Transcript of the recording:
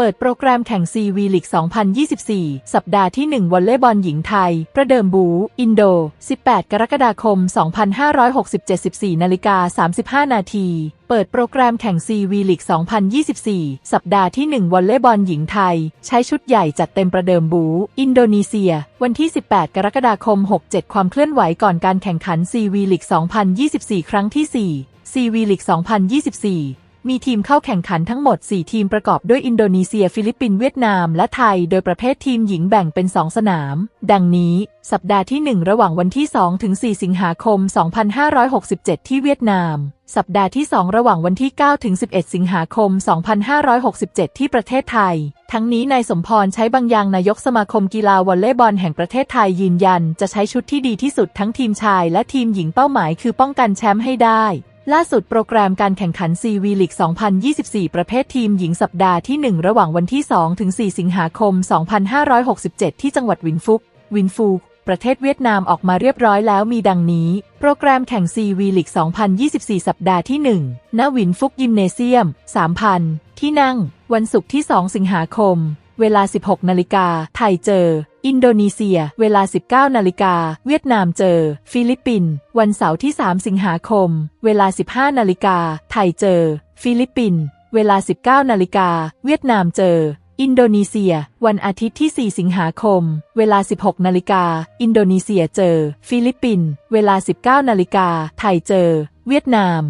เปิดโปรแกรมแข่งซีวีลีก2024 สัปดาห์ที่ 1 วอลเลย์บอลหญิงไทย ประเดิมบู อินโด 18 กรกฎาคม 2567 14นาฬิกา 35 นาที เปิดโปรแกรมแข่งซีวีลีก2024 สัปดาห์ที่ 1 วอลเลย์บอลหญิงไทย ใช้ชุดใหญ่จัดเต็มประเดิมบู อินโดนีเซีย วันที่ 18 กรกฎาคม 67 ความเคลื่อนไหวก่อนการแข่งขันซีวีลีก2024 ครั้งที่ 4ซีวีลีก2024 มีทีมเข้าแข่งขันทั้งหมด 4 ทีมประกอบด้วยอินโดนีเซีย ฟิลิปปินส์เวียดนาม และไทย โดยประเภททีมหญิงแบ่งเป็น 2 สนาม ดังนี้ สัปดาห์ที่ 1 ระหว่างวันที่ 2 ถึง 4 สิงหาคม 2567 ที่เวียดนาม สัปดาห์ที่ 2 ระหว่างวันที่ 9 ถึง 11 สิงหาคม 2567 ที่ประเทศไทย ทั้งนี้นายสมพรใช้บางอย่างนายกสมาคมกีฬาวอลเลย์บอลแห่งประเทศไทยยืนยัน จะใช้ชุดที่ดีที่สุดทั้งทีมชายและทีมหญิงเป้าหมายคือป้องกันแชมป์ให้ได้ ล่าสุดโปรแกรมการแข่งขันซีวีลีก 2024 ประเภททีมหญิงสัปดาห์ที่ 1 ระหว่างวันที่ 2 ถึง 4 สิงหาคม 2567 ที่จังหวัดวินฟุก วินฟูก ประเทศเวียดนามออกมาเรียบร้อยแล้วมีดังนี้ โปรแกรมแข่งซีวีลีก 2024 สัปดาห์ที่ 1 ณ วินฟุกยิมเนเซียม 3,000 ที่นั่ง วันศุกร์ที่ 2 สิงหาคม เวลา 16 นาฬิกา ไทยเจอ อินโดนีเซีย เวลา 19 นาฬิกา เวียดนามเจอ ฟิลิปปินส์วันเสาร์ที่ 3 สิงหาคม เวลา 15 นาฬิกา ไทยเจอ ฟิลิปปินส์เวลา 19 นาฬิกา เวียดนามเจอ อินโดนีเซีย วันอาทิตย์ที่ 4 สิงหาคม เวลา 16 นาฬิกา อินโดนีเซียเจอ ฟิลิปปินส์เวลา 19 นาฬิกา ไทยเจอ เวียดนาม